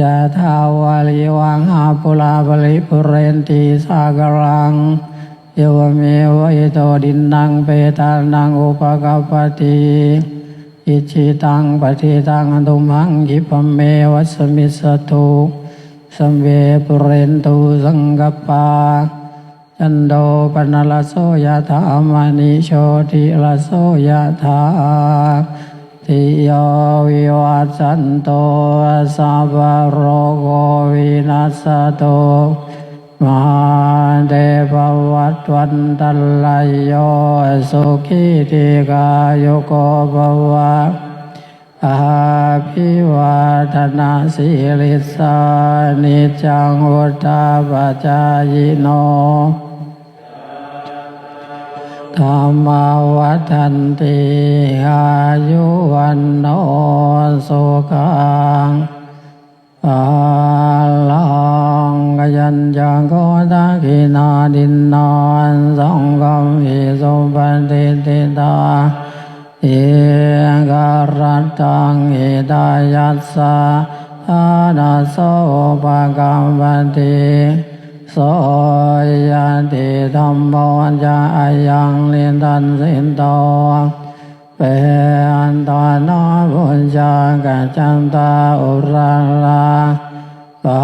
ยะทาวาลิวังอาปุลาบริปุเรนติสากรังเยวเมวะอิโตดินนังเปตานังอุปกปติอิจิตังปฏิตังอนุมังยิปเมวัสมิสตุสัมเวปุเรนตุสังกปปาจันโดปนลโสยะธามณิโชติลโสยะธา ติโยวิวัจจันโตสัพพโรโกวินัสสโตมหาเดปวัตวันตัลลายโยสุขีติกายโกภวะอาภิวาทนาสิริสานิจังวุฒาปจายโน ธรรมวัฏันติอายุวันโนสุขังอาลังกยัญญังโกตะกินาดินนอนสองกมหิสุปฏิติตาเอกรัตังอิดายัสสะอานาโสปะกัมปติ โสยติธรรมโมจะอายังเลียนตันสินโตเป็นตอนบุญจากัจจันตาอุราลาปา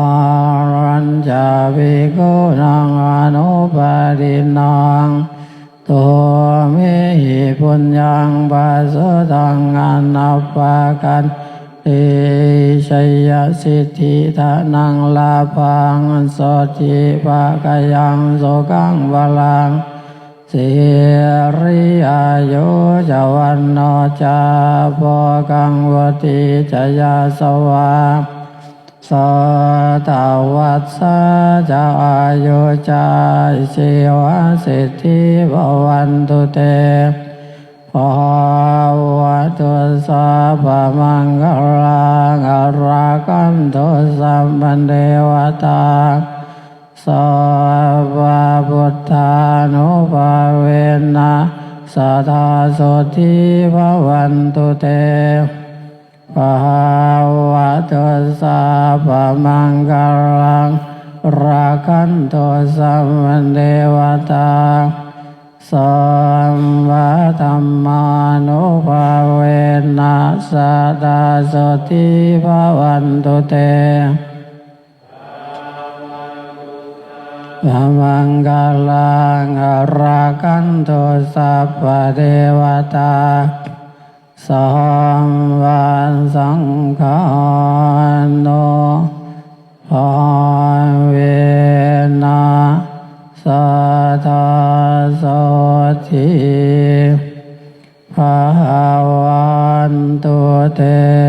รัญจาภิกุนังอนุปาทินังตัวเมหิปุญญังปะสุตังอนัปปะกัน เอชัยสิทธิทานังลาพังสติปะกยังโสกังวลังสิริอายุจวันโนจาปกังวติจยาสวาสตาวัสะจาอายุจายสิวะสิทธิภวันตุเตภาวะตุสัพพมังคลังอรากัน ตุสัมปันเดวตาสัพพะพุทธานุภาเวนะสัทธาโสทิภวันตุเตภาวะตุสัพพมังคลังราคันตุสัมปันเดวตาสัมมาธรรมานุภา สสะดาสติภาวันตุเตธรรมังกาลังอรากันตุสัพพเทวตาสัมวันสังฆาโนภาเวนะสัทธาสทิภาว นตุเต